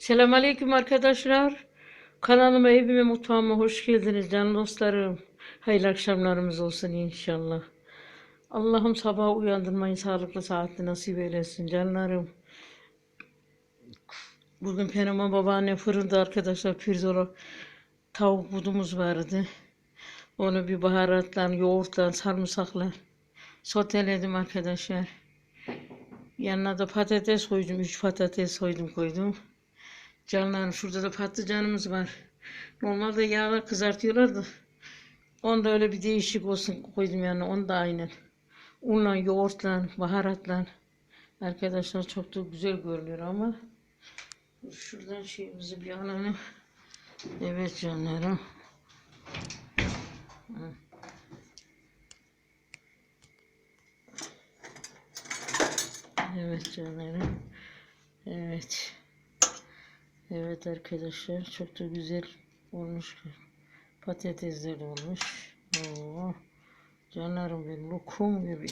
Selamünaleyküm arkadaşlar. Kanalıma, evime, mutfağıma hoş geldiniz can dostlarım. Hayırlı akşamlarımız olsun inşallah. Allah'ım sabah uyandırmayı sağlıklı saatli nasip eylesin canlarım. Bugün Penama babaanne fırında arkadaşlar pirzola tavuk budumuz vardı. Onu bir baharatla, yoğurtla, sarımsakla soteledim arkadaşlar. Yanına da patates koydum. Üç patates koydum koydum. Canlarım şurada da patlıcanımız var. Normalde yağla kızartıyorlar da. Onda öyle bir değişik olsun koydum yanına. Onu da aynen. Unla, yoğurtla, baharatla. Arkadaşlar çok da güzel görünüyor ama. Şuradan şeyimizi bir alalım. Evet canlarım. Evet canlarım. Evet. Evet arkadaşlar çok da güzel olmuş. Patatesler olmuş. Oo, canlarım benim lokum gibi.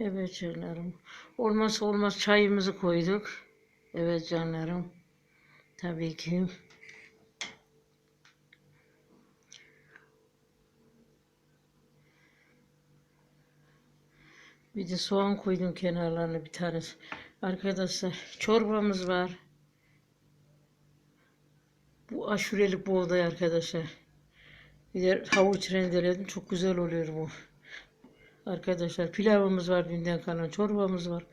Evet canlarım. Olmazsa olmaz çayımızı koyduk. Evet canlarım. Tabii ki. Bir de soğan koydum kenarlarına bir tane. Arkadaşlar çorbamız var. Bu aşurelik buğday arkadaşlar. Bir de havuç rendeledim. Çok güzel oluyor bu. Arkadaşlar pilavımız var dünden kalan çorbamız var.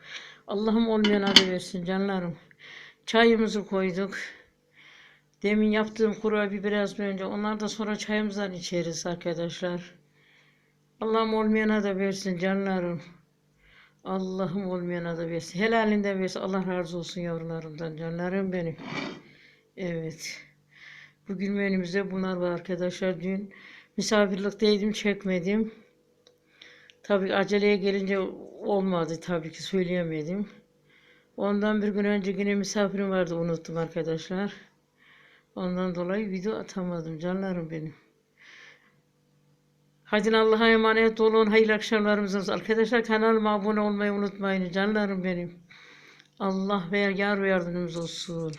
Allah'ım olmayan adı versin canlarım. Çayımızı koyduk. Demin yaptığım kurabiye biraz önce. Onlar da sonra çayımızdan içeriz arkadaşlar. Allah'ım olmayana da versin canlarım. Allah'ım olmayana da versin. Helalinden versin. Allah razı olsun yavrularımdan canlarım benim. Evet. Bugün menümüzde bunlar var arkadaşlar. Dün misafirlikteydim çekmedim. Tabii aceleye gelince olmadı tabii ki söyleyemedim. Ondan bir gün önce yine misafirim vardı unuttum arkadaşlar. Ondan dolayı video atamadım canlarım benim. Hadi Allah'a emanet olun. Hayırlı akşamlarımız olsun. Arkadaşlar kanalıma abone olmayı unutmayın. Canlarım benim. Allah ve yar ve yardımcımız olsun.